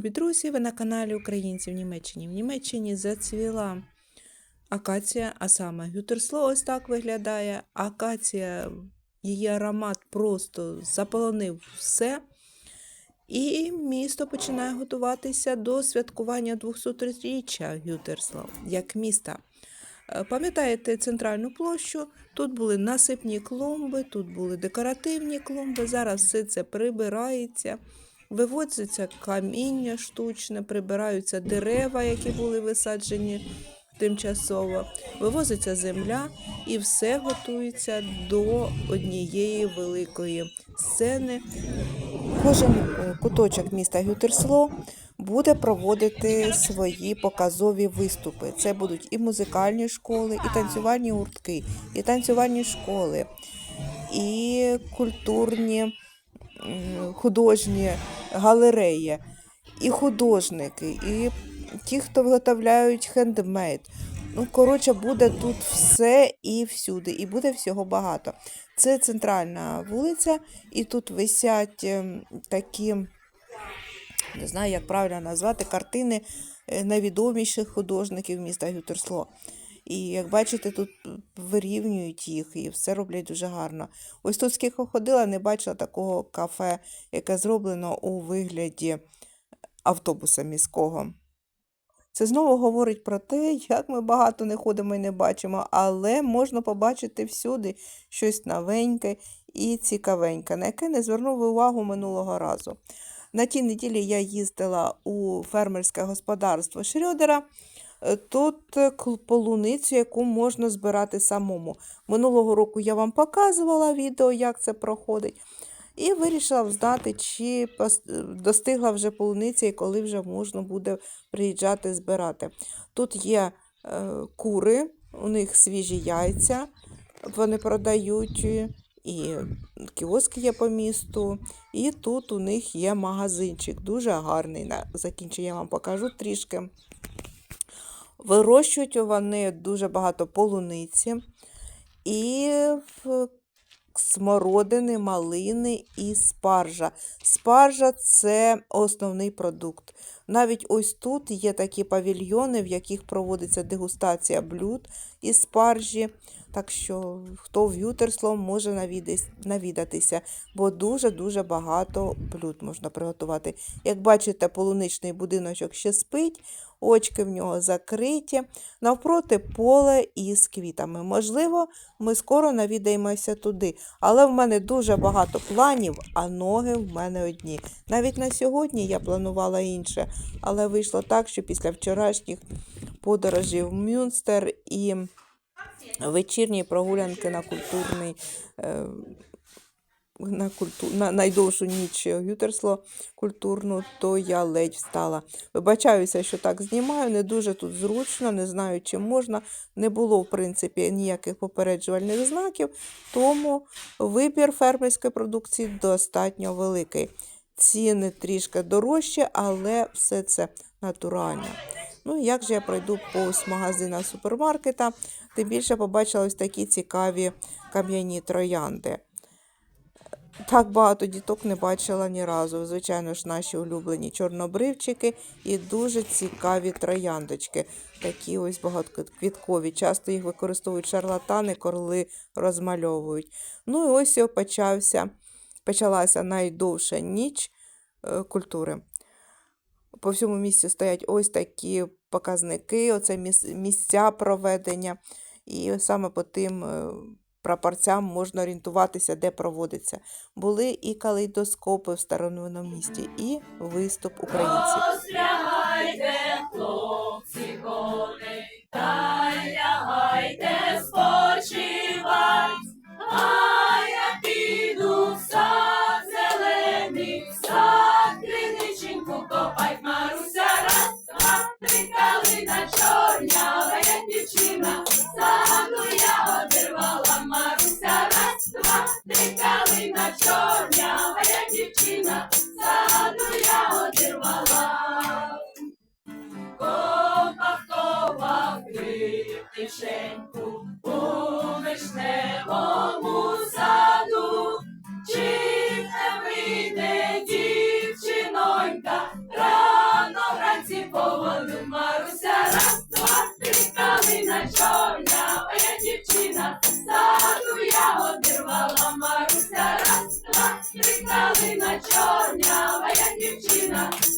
Любі друзі, ви на каналі Українців Німеччині. В Німеччині зацвіла акація, а саме гютерсло ось так виглядає. Акація, її аромат просто заполонив все. І місто починає готуватися до святкування 200-річчя Гютерсло як міста. Е, Пам'ятаєте центральну площу? Тут були насипні клумби, тут були декоративні клумби. Зараз все це прибирається. Виводиться каміння штучне, прибираються дерева, які були висаджені тимчасово, вивозиться земля і все готується до однієї великої сцени. Кожен е, куточок міста Гютерсло буде проводити свої показові виступи. Це будуть і музикальні школи, і танцювальні гуртки, і танцювальні школи, і культурні художні галереї, і художники, і ті, хто виготовляють хендмейд. Ну, коротше, буде тут все і всюди, і буде всього багато. Це центральна вулиця, і тут висять ем, такі, не знаю, як правильно назвати, картини е, найвідоміших художників міста Гютерсло. І як бачите, тут вирівнюють їх і все роблять дуже гарно. Ось тут скільки ходила, не бачила такого кафе, яке зроблено у вигляді автобуса міського. Це знову говорить про те, як ми багато не ходимо і не бачимо, але можна побачити всюди щось новеньке і цікавеньке, на яке не звернув увагу минулого разу. На тій неділі я їздила у фермерське господарство Шрёдера. Е, Тут е, полуницю, яку можна збирати самому. Минулого року я вам показувала відео, як це проходить. І вирішила взнати, чи е, достигла вже полуниця і коли вже можна буде приїжджати збирати. Тут є е, кури, у них свіжі яйця, вони продають, і кіоски є по місту, і тут у них є магазинчик, дуже гарний. На закінчення я вам покажу трішки. Вирощують вони дуже багато полуниці і смородини, малини і спаржа. Спаржа це основний продукт. Навіть ось тут є такі павільйони, в яких проводиться дегустація блюд із спаржі. Так що хто в Ютерсло може навідатися, бо дуже-дуже багато блюд можна приготувати. Як бачите, полуничний будиночок ще спить, очки в нього закриті, навпроти поле із квітами. Можливо, ми скоро навідаємося туди, але в мене дуже багато планів, а ноги в мене одні. Навіть на сьогодні я планувала інше, але вийшло так, що після вчорашніх подорожей в Мюнстер і вечірні прогулянки на культурний. Е, на, культу... на найдовшу ніч Гютерсло культурну, то я ледь встала. Вибачаюся, що так знімаю, не дуже тут зручно, не знаю, чи можна. Не було, в принципі, ніяких попереджувальних знаків, тому вибір фермерської продукції достатньо великий. Ціни трішки дорожчі, але все це натурально. Ну, як же я пройду повз магазина супермаркета, тим більше побачила ось такі цікаві кам'яні троянди. Так багато діток не бачила ні разу. Звичайно ж, наші улюблені чорнобривчики і дуже цікаві трояндочки. Такі ось багатоквіткові. Часто їх використовують шарлатани, коли розмальовують. Ну і ось і почався, почалася найдовша ніч е, культури. По всьому місці стоять ось такі показники, оце місця проведення. І саме по тим е, прапорцям можна орієнтуватися, де проводиться. Були і калейдоскопи в старовинному місті, і виступ українців. Розрягайте, хлопці, коней, я одірвала. Крив тишеньку у вишневому саду, чи не вийде дівчинонька, хлопці по воду. Маруся, раз, два, три, калина чорна, моя дівчина, саду я обірвала. Маруся, раз, два, три, калина чорна, дівчина,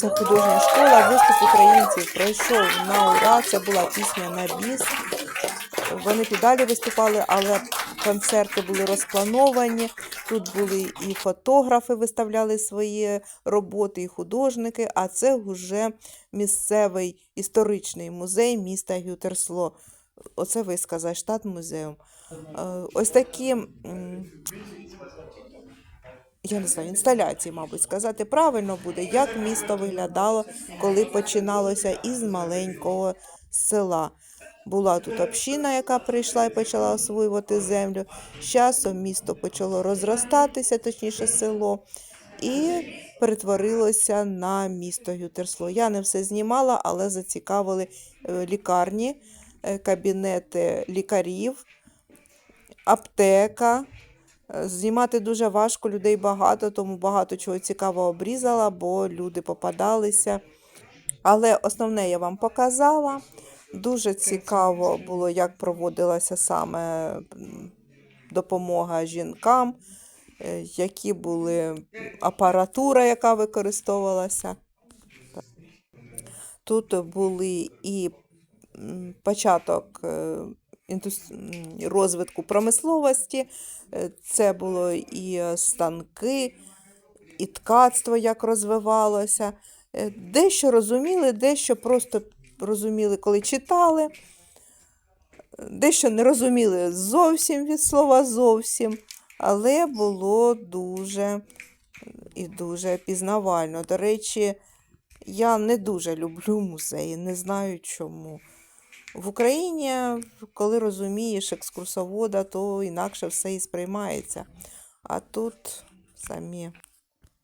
Це художня школа, виступ українців пройшов на ура. Це була пісня на біс. Вони підалі виступали, але концерти були розплановані. Тут були і фотографи виставляли свої роботи, і художники. А це вже місцевий історичний музей міста Гютерсло. Оце висказав штат музею. Е, Ось такі. Я не знаю, інсталяції, мабуть, сказати правильно буде, як місто виглядало, коли починалося із маленького села. Була тут община, яка прийшла і почала освоювати землю. З часом місто почало розростатися, точніше село, і перетворилося на місто Гютерсло. Я не все знімала, але зацікавили е, лікарні, е, кабінети лікарів, аптека. Е, Знімати дуже важко, людей багато, тому багато чого цікавого обрізала, бо люди попадалися. Але основне я вам показала. Дуже цікаво було, як проводилася саме допомога жінкам, е, які були апаратура, яка використовувалася. Тут були і початок е, розвитку промисловості, е, це було і е, станки, і ткацтво, як розвивалося. Е, Дещо розуміли, дещо просто розуміли, коли читали, дещо не розуміли зовсім від слова зовсім, але було дуже і дуже пізнавально. До речі, я не дуже люблю музеї, не знаю чому. В Україні, коли розумієш екскурсовода, то інакше все і сприймається. А тут самі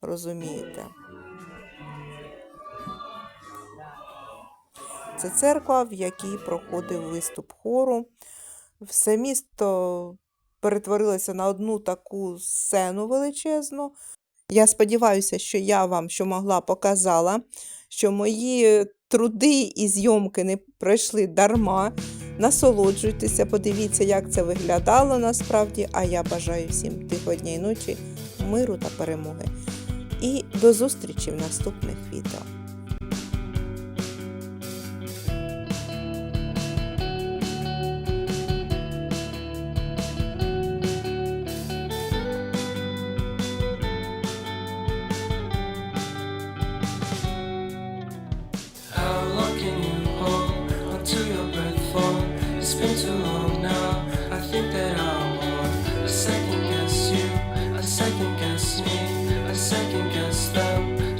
розумієте. Це церква, в якій проходив виступ хору. Все місто перетворилося на одну таку сцену величезну. Я сподіваюся, що я вам що могла показала, що мої труди і зйомки не пройшли дарма. Насолоджуйтеся, подивіться, як це виглядало насправді. А я бажаю всім тихо дня й ночі, миру та перемоги. І до зустрічі в наступних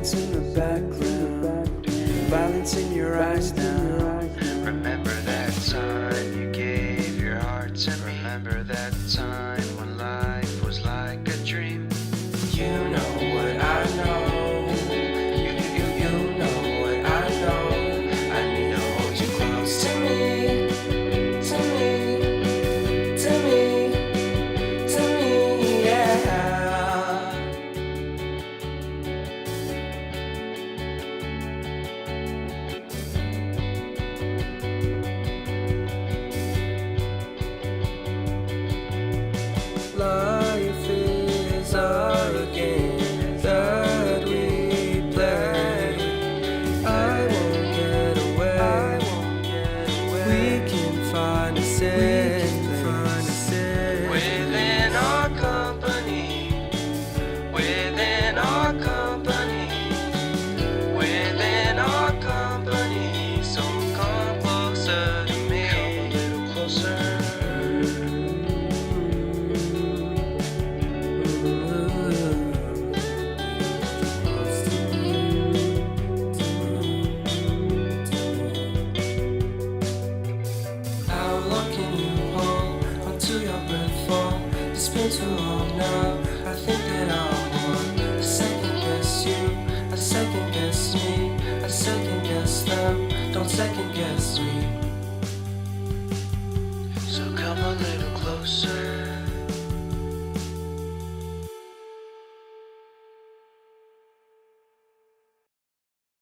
violence in the background, violence in your eyes now. love. I think that I. I second guess you. I second guess me. I second guess them. Don't second guess.